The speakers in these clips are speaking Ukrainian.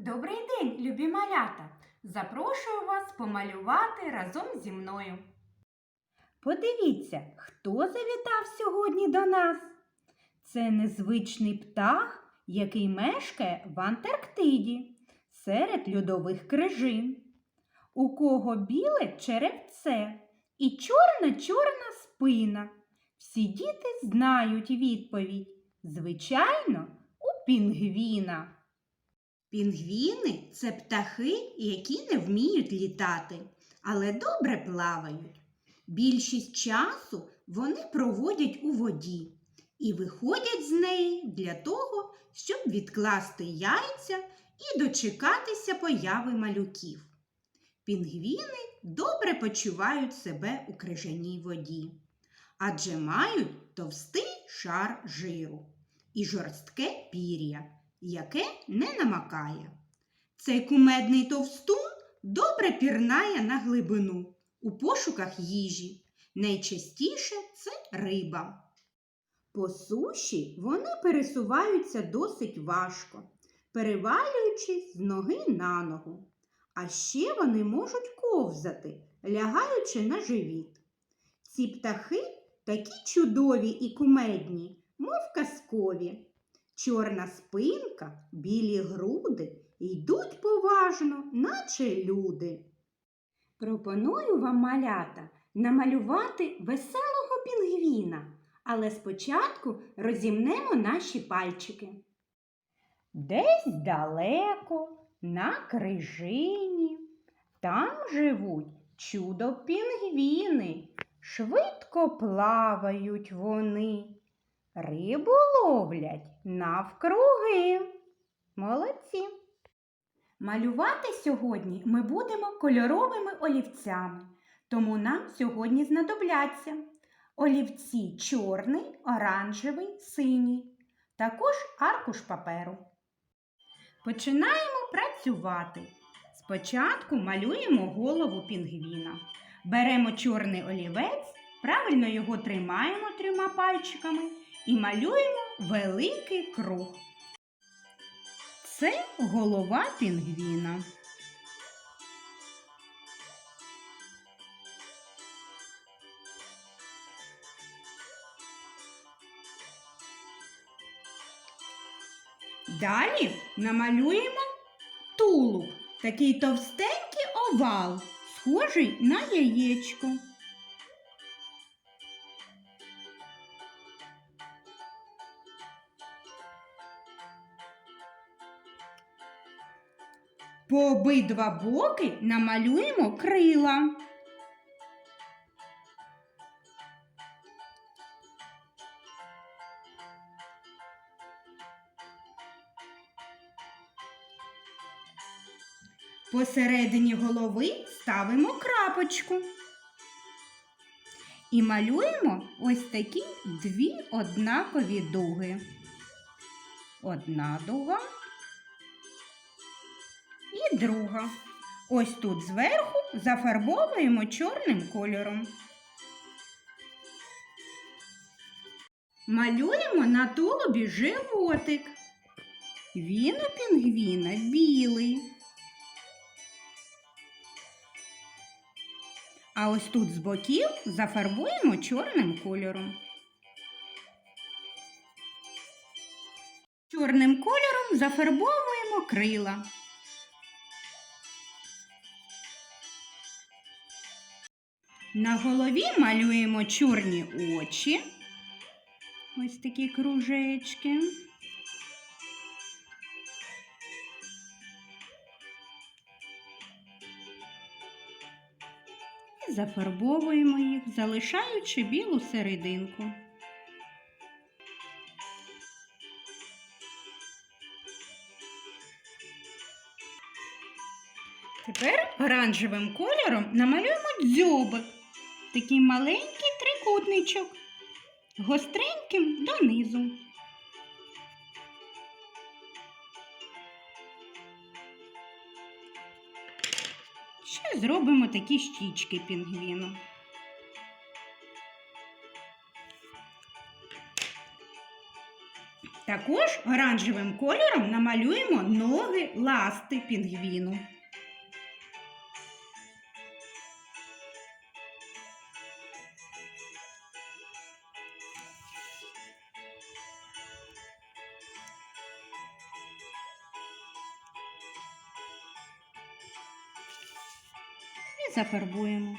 Добрий день, любі малята! Запрошую вас помалювати разом зі мною. Подивіться, хто завітав сьогодні до нас. Це незвичний птах, який мешкає в Антарктиді серед льодових крижин. У кого біле черевце і чорна-чорна спина. Всі діти знають відповідь. Звичайно, у пінгвіна. Пінгвіни це птахи, які не вміють літати, але добре плавають. Більшість часу вони проводять у воді і виходять з неї для того, щоб відкласти яйця і дочекатися появи малюків. Пінгвіни добре почувають себе у крижаній воді, адже мають товстий шар жиру і жорстке пір'я яке не намакає. Цей кумедний товстун добре пірнає на глибину у пошуках їжі. Найчастіше це риба. По суші вони пересуваються досить важко, перевалюючись з ноги на ногу. А ще вони можуть ковзати, лягаючи на живіт. Ці птахи такі чудові і кумедні, мов казкові. Чорна спинка, білі груди йдуть поважно, наче люди. Пропоную вам, малята, намалювати веселого пінгвіна, але спочатку розімнемо наші пальчики. Десь далеко, на крижині, там живуть чудо пінгвіни, швидко плавають вони. Рибу ловлять навкруги. Молодці. Малювати сьогодні ми будемо кольоровими олівцями, тому нам сьогодні знадобляться олівці чорний, оранжевий, синій, також аркуш паперу. Починаємо працювати. Спочатку малюємо голову пінгвіна. Беремо чорний олівець, правильно його тримаємо трьома пальчиками і малюємо великий круг. Це голова пінгвіна. Далі намалюємо тулуб, такий товстенький овал, схожий на яєчко. По обидва боки намалюємо крила. Посередині голови ставимо крапочку. І малюємо ось такі дві однакові дуги. Одна дуга і друга. Ось тут зверху зафарбовуємо чорним кольором. Малюємо на тулубі животик. Він у пінгвіна білий. А ось тут з боків зафарбуємо чорним кольором. Чорним кольором зафарбовуємо крила. На голові малюємо чорні очі. Ось такі кружечки. І зафарбовуємо їх, залишаючи білу серединку. Тепер оранжевим кольором намалюємо дзьобик. Такий маленький трикутничок, гостреньким донизу. Ще зробимо такі щічки пінгвіну. Також оранжевим кольором намалюємо ноги ласти пінгвіну. Зафарбуємо.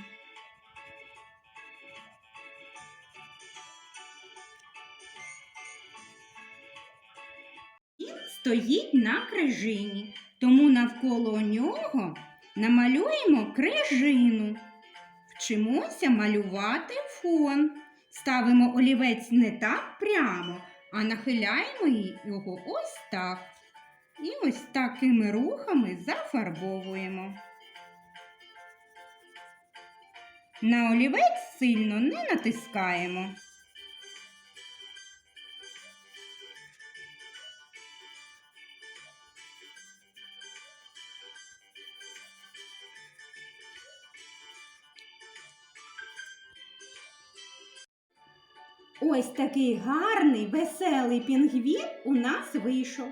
Він стоїть на крижині, тому навколо нього намалюємо крижину. Вчимося малювати фон. Ставимо олівець не так прямо, а нахиляємо його ось так. І ось такими рухами зафарбовуємо. На олівець сильно не натискаємо. Ось такий гарний, веселий пінгвін у нас вийшов.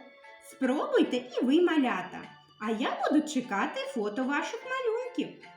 Спробуйте і ви малята. А я буду чекати фото ваших малюнків.